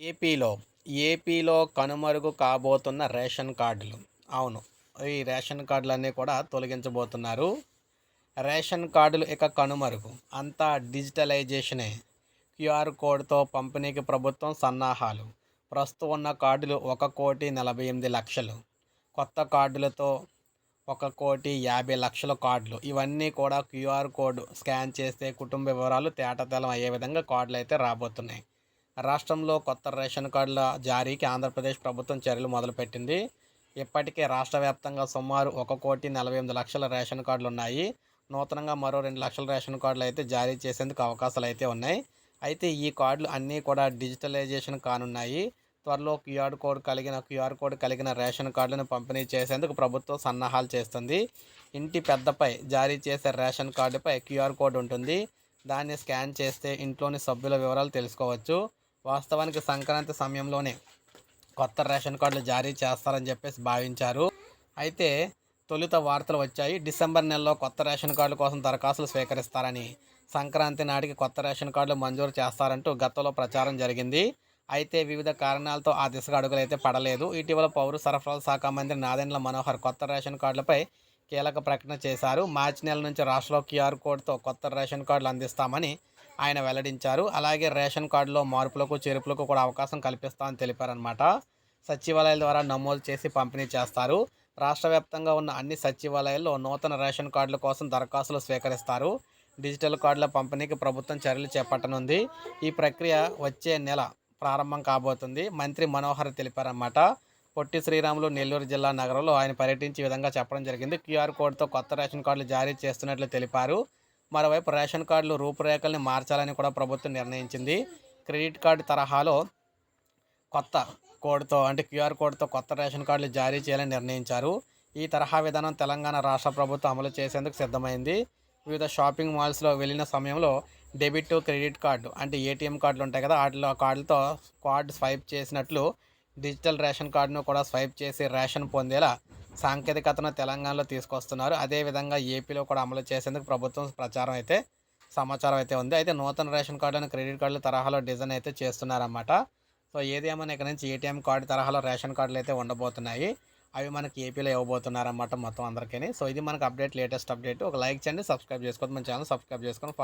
ఏపీలో ఏపీలో కనుమరుగు కాబోతున్న రేషన్ కార్డులు. అవును ఈ రేషన్ కార్డులన్నీ కూడా తొలగించబోతున్నారు. రేషన్ కార్డులు ఇక కనుమరుగు. అంతా డిజిటలైజేషనే. క్యూఆర్ కోడ్తో పంపిణీకి ప్రభుత్వం సన్నాహాలు. ప్రస్తుతం ఉన్న కార్డులు ఒక కోటి నలభై ఎనిమిది లక్షలు. కొత్త కార్డులతో ఒక కోటి యాభై లక్షల కార్డులు. ఇవన్నీ కూడా క్యూఆర్ కోడ్ స్కాన్ చేస్తే కుటుంబ వివరాలు తేటతెలం అయ్యే విధంగా కార్డులు అయితే రాబోతున్నాయి. రాష్ట్రంలో కొత్త రేషన్ కార్డుల జారీకి ఆంధ్రప్రదేశ్ ప్రభుత్వం చర్యలు మొదలుపెట్టింది. ఇప్పటికే రాష్ట్ర వ్యాప్తంగా సుమారు ఒక కోటి నలభై ఎనిమిది లక్షల రేషన్ కార్డులు ఉన్నాయి నూతనంగా మరో రెండు లక్షల రేషన్ కార్డులు అయితే జారీ చేసేందుకు అవకాశాలు అయితే ఉన్నాయి. అయితే ఈ కార్డులు అన్నీ కూడా డిజిటలైజేషన్ కానున్నాయి. త్వరలో క్యూఆర్ కోడ్ కలిగిన క్యూఆర్ కోడ్ కలిగిన రేషన్ కార్డులను పంపిణీ చేసేందుకు ప్రభుత్వం సన్నాహాలు చేస్తుంది. ఇంటి పెద్దపై జారీ చేసే రేషన్ కార్డుపై క్యూఆర్ కోడ్ ఉంటుంది. దాన్ని స్కాన్ చేస్తే ఇంట్లోని సభ్యుల వివరాలు తెలుసుకోవచ్చు. వాస్తవానికి సంక్రాంతి సమయంలోనే కొత్త రేషన్ కార్డులు జారీ చేస్తారని చెప్పేసి భావించారు. అయితే తొలుత వార్తలు వచ్చాయి. డిసెంబర్ నెలలో కొత్త రేషన్ కార్డుల కోసం దరఖాస్తులు స్వీకరిస్తారని సంక్రాంతి నాటికి కొత్త రేషన్ కార్డులు మంజూరు చేస్తారంటూ గతంలో ప్రచారం జరిగింది. అయితే వివిధ కారణాలతో ఆ దిశగా అడుగులు అయితే పడలేదు. ఇటీవల పౌర సరఫరాల శాఖ మంత్రి నాదెండ్ల మనోహర్ కొత్త రేషన్ కార్డులపై కీలక ప్రకటన చేశారు. మార్చి నెల నుంచి రాష్ట్రంలో క్యూఆర్ కోడ్తో కొత్త రేషన్ కార్డులు అందిస్తామని ఆయన వెల్లడించారు. అలాగే రేషన్ కార్డులో మార్పులకు చేర్పులకు కూడా అవకాశం కల్పిస్తామని తెలిపారనమాట సచివాలయాల ద్వారా నమోదు చేసి పంపిణీ చేస్తారు. రాష్ట్ర వ్యాప్తంగా ఉన్న అన్ని సచివాలయాల్లో నూతన రేషన్ కార్డుల కోసం దరఖాస్తులు స్వీకరిస్తారు. డిజిటల్ కార్డుల పంపిణీకి ప్రభుత్వం చర్యలు చేపట్టనుంది. ఈ ప్రక్రియ వచ్చే నెల ప్రారంభం కాబోతుంది. మంత్రి మనోహర్ తెలిపారన్నమాట. పొట్టి శ్రీరాములు నెల్లూరు జిల్లా నగరంలో ఆయన పర్యటించే విధంగా చెప్పడం జరిగింది. క్యూఆర్ కోడ్తో కొత్త రేషన్ కార్డులు జారీ చేస్తున్నట్లు తెలిపారు. మరోవైపు రేషన్ కార్డులు రూపురేఖల్ని మార్చాలని కూడా ప్రభుత్వం నిర్ణయించింది. క్రెడిట్ కార్డు తరహాలో కొత్త కోడ్తో అంటే క్యూఆర్ కోడ్తో కొత్త రేషన్ కార్డులు జారీ చేయాలని నిర్ణయించారు. ఈ తరహా విధానం తెలంగాణ రాష్ట్ర ప్రభుత్వం అమలు చేసేందుకు సిద్ధమైంది. వివిధ షాపింగ్ మాల్స్లో వెళ్ళిన సమయంలో డెబిట్ క్రెడిట్ కార్డు అంటే ఏటీఎం కార్డులు ఉంటాయి కదా వాటిలో కార్డులతో కార్డు స్వైప్ చేసినట్లు డిజిటల్ రేషన్ కార్డును కూడా స్వైప్ చేసి రేషన్ పొందేలా సాంకేతికతను తెలంగాణలో తీసుకొస్తున్నారు. అదేవిధంగా ఏపీలో కూడా అమలు చేసేందుకు ప్రభుత్వం ప్రచారం అయితే సమాచారం అయితే ఉంది. అయితే నూతన రేషన్ కార్డులను క్రెడిట్ కార్డుల తరహాలో డిజైన్ అయితే చేస్తున్నారన్నమాట. సో ఏదేమైనా ఇక్కడ నుంచి ఏటీఎం కార్డు తరహాలో రేషన్ కార్డులు అయితే ఉండబోతున్నాయి. అవి మనకి ఏపీలో ఇవ్వబోతున్నారన్నమాట మొత్తం అందరికీ సో ఇది మనకు అప్డేట్ లేటెస్ట్ అప్డేట్. ఒక లైక్ చేయండి సబ్స్క్రైబ్ చేసుకోండి మన ఛానల్ సబ్స్క్రైబ్ చేసుకొని